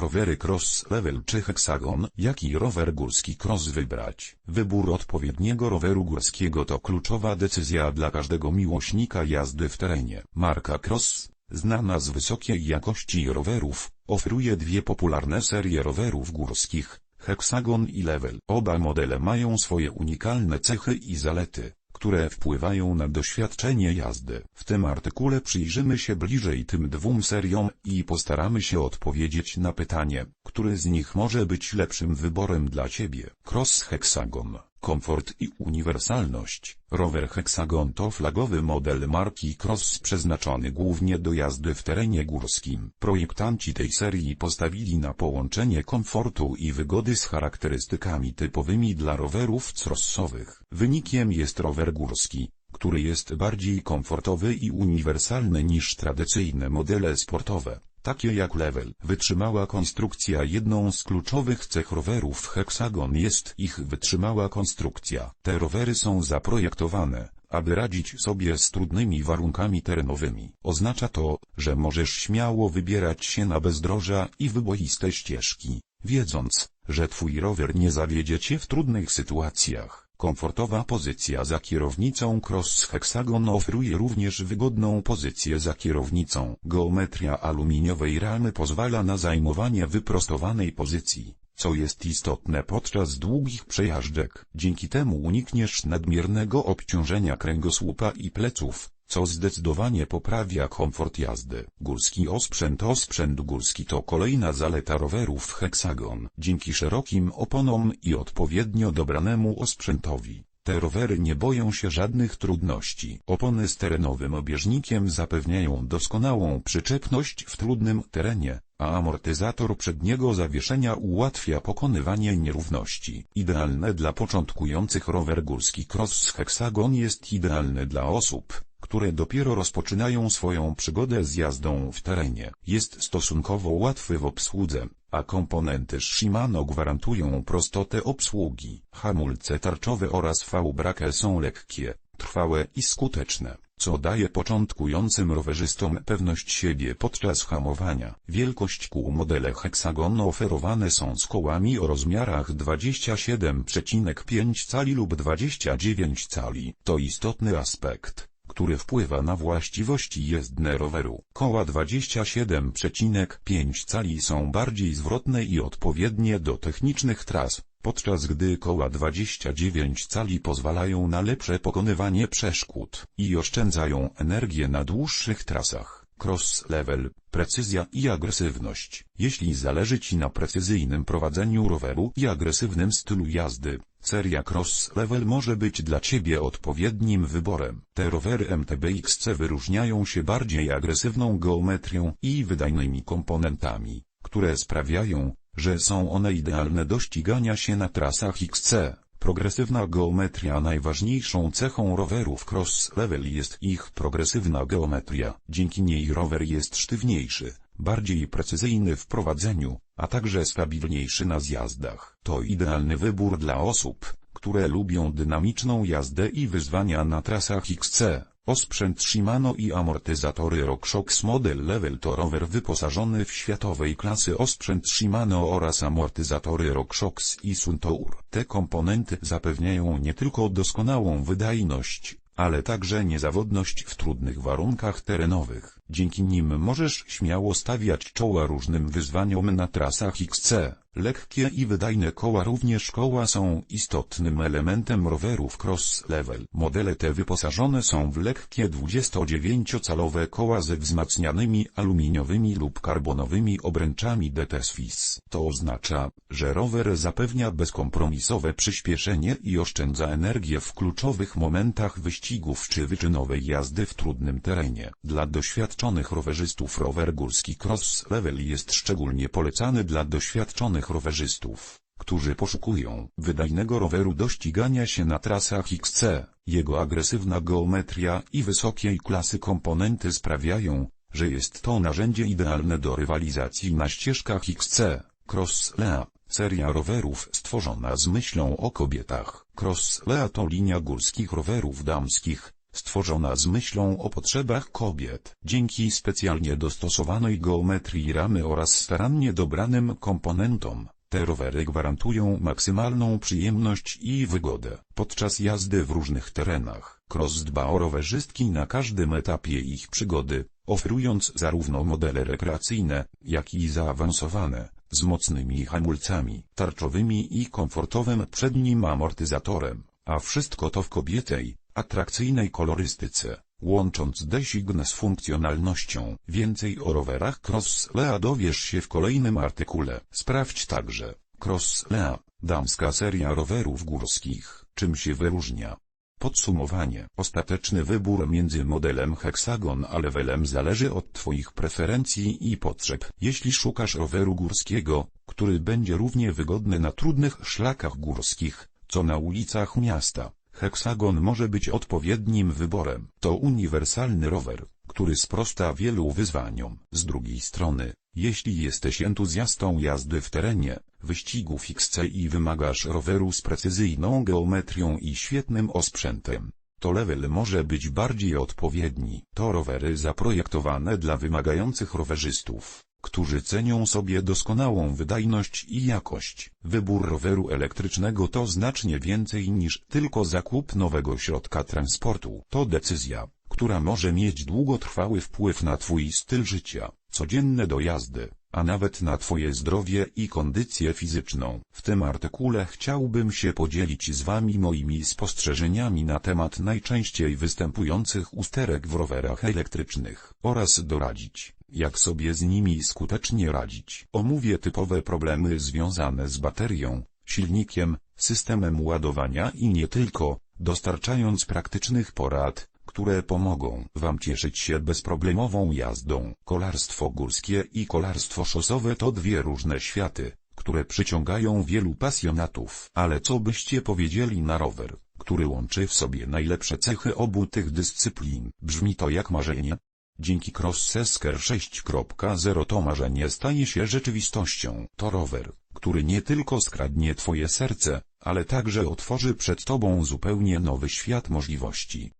rowery cross level czy heksagon, jaki rower górski cross wybrać. Wybór odpowiedniego roweru górskiego to kluczowa decyzja dla każdego miłośnika jazdy w terenie. Marka Cross, znana z wysokiej jakości rowerów, oferuje dwie popularne serie rowerów górskich, Hexagon i Level. Oba modele mają swoje unikalne cechy i zalety które wpływają na doświadczenie jazdy. W tym artykule przyjrzymy się bliżej tym dwóm seriom i postaramy się odpowiedzieć na pytanie, który z nich może być lepszym wyborem dla Ciebie. Cross Hexagon Komfort i uniwersalność. Rower Hexagon to flagowy model marki Cross przeznaczony głównie do jazdy w terenie górskim. Projektanci tej serii postawili na połączenie komfortu i wygody z charakterystykami typowymi dla rowerów crossowych. Wynikiem jest rower górski, który jest bardziej komfortowy i uniwersalny niż tradycyjne modele sportowe takie jak level. Wytrzymała konstrukcja Jedną z kluczowych cech rowerów Hexagon jest ich wytrzymała konstrukcja. Te rowery są zaprojektowane, aby radzić sobie z trudnymi warunkami terenowymi. Oznacza to, że możesz śmiało wybierać się na bezdroża i wyboiste ścieżki, wiedząc, że twój rower nie zawiedzie cię w trudnych sytuacjach. Komfortowa pozycja za kierownicą Cross Hexagon oferuje również wygodną pozycję za kierownicą. Geometria aluminiowej ramy pozwala na zajmowanie wyprostowanej pozycji, co jest istotne podczas długich przejażdżek. Dzięki temu unikniesz nadmiernego obciążenia kręgosłupa i pleców, co zdecydowanie poprawia komfort jazdy. Górski osprzęt Osprzęt górski to kolejna zaleta rowerów Hexagon. Dzięki szerokim oponom i odpowiednio dobranemu osprzętowi, te rowery nie boją się żadnych trudności. Opony z terenowym obieżnikiem zapewniają doskonałą przyczepność w trudnym terenie, a amortyzator przedniego zawieszenia ułatwia pokonywanie nierówności. Idealne dla początkujących rower górski Cross Hexagon jest idealny dla osób, które dopiero rozpoczynają swoją przygodę z jazdą w terenie. Jest stosunkowo łatwy w obsłudze, a komponenty Shimano gwarantują prostotę obsługi. Hamulce tarczowe oraz V-brake są lekkie, trwałe i skuteczne, co daje początkującym rowerzystom pewność siebie podczas hamowania. Wielkość kół modele Hexagon oferowane są z kołami o rozmiarach 27,5 cali lub 29 cali. To istotny aspekt który wpływa na właściwości jezdne roweru. Koła 27,5 cali są bardziej zwrotne i odpowiednie do technicznych tras, podczas gdy koła 29 cali pozwalają na lepsze pokonywanie przeszkód i oszczędzają energię na dłuższych trasach. Cross level, precyzja i agresywność. Jeśli zależy Ci na precyzyjnym prowadzeniu roweru i agresywnym stylu jazdy, Seria Cross Level może być dla Ciebie odpowiednim wyborem. Te rowery MTBXC wyróżniają się bardziej agresywną geometrią i wydajnymi komponentami, które sprawiają, że są one idealne do ścigania się na trasach XC. Progresywna geometria Najważniejszą cechą rowerów cross level jest ich progresywna geometria. Dzięki niej rower jest sztywniejszy, bardziej precyzyjny w prowadzeniu, a także stabilniejszy na zjazdach. To idealny wybór dla osób, które lubią dynamiczną jazdę i wyzwania na trasach XC. Osprzęt Shimano i amortyzatory RockShox Model Level to rower wyposażony w światowej klasy osprzęt Shimano oraz amortyzatory RockShox i Suntour. Te komponenty zapewniają nie tylko doskonałą wydajność, ale także niezawodność w trudnych warunkach terenowych. Dzięki nim możesz śmiało stawiać czoła różnym wyzwaniom na trasach XC. Lekkie i wydajne koła również koła są istotnym elementem rowerów cross-level. Modele te wyposażone są w lekkie 29-calowe koła ze wzmacnianymi aluminiowymi lub karbonowymi obręczami DTSFIS. To oznacza, że rower zapewnia bezkompromisowe przyspieszenie i oszczędza energię w kluczowych momentach wyścigów czy wyczynowej jazdy w trudnym terenie. Dla doświadczonych rowerzystów rower górski cross-level jest szczególnie polecany dla doświadczonych rowerzystów, którzy poszukują wydajnego roweru do ścigania się na trasach XC. Jego agresywna geometria i wysokiej klasy komponenty sprawiają, że jest to narzędzie idealne do rywalizacji na ścieżkach XC. Cross Lea, seria rowerów stworzona z myślą o kobietach. Cross Lea to linia górskich rowerów damskich, stworzona z myślą o potrzebach kobiet. Dzięki specjalnie dostosowanej geometrii ramy oraz starannie dobranym komponentom, te rowery gwarantują maksymalną przyjemność i wygodę podczas jazdy w różnych terenach. Cross dba o rowerzystki na każdym etapie ich przygody, oferując zarówno modele rekreacyjne, jak i zaawansowane, z mocnymi hamulcami tarczowymi i komfortowym przednim amortyzatorem, a wszystko to w kobietej, atrakcyjnej kolorystyce, łącząc design z funkcjonalnością. Więcej o rowerach Cross Lea dowiesz się w kolejnym artykule. Sprawdź także, Cross Lea, damska seria rowerów górskich, czym się wyróżnia. Podsumowanie. Ostateczny wybór między modelem Hexagon a levelem zależy od Twoich preferencji i potrzeb. Jeśli szukasz roweru górskiego, który będzie równie wygodny na trudnych szlakach górskich, co na ulicach miasta, Hexagon może być odpowiednim wyborem. To uniwersalny rower, który sprosta wielu wyzwaniom. Z drugiej strony, jeśli jesteś entuzjastą jazdy w terenie, wyścigów XC i wymagasz roweru z precyzyjną geometrią i świetnym osprzętem, to level może być bardziej odpowiedni. To rowery zaprojektowane dla wymagających rowerzystów, którzy cenią sobie doskonałą wydajność i jakość. Wybór roweru elektrycznego to znacznie więcej niż tylko zakup nowego środka transportu. To decyzja, która może mieć długotrwały wpływ na Twój styl życia, codzienne dojazdy, a nawet na Twoje zdrowie i kondycję fizyczną. W tym artykule chciałbym się podzielić z Wami moimi spostrzeżeniami na temat najczęściej występujących usterek w rowerach elektrycznych oraz doradzić, jak sobie z nimi skutecznie radzić. Omówię typowe problemy związane z baterią, silnikiem, systemem ładowania i nie tylko, dostarczając praktycznych porad, które pomogą Wam cieszyć się bezproblemową jazdą. Kolarstwo górskie i kolarstwo szosowe to dwie różne światy, które przyciągają wielu pasjonatów. Ale co byście powiedzieli na rower, który łączy w sobie najlepsze cechy obu tych dyscyplin? Brzmi to jak marzenie? Dzięki Crossesker 6.0 to marzenie staje się rzeczywistością. To rower, który nie tylko skradnie Twoje serce, ale także otworzy przed Tobą zupełnie nowy świat możliwości.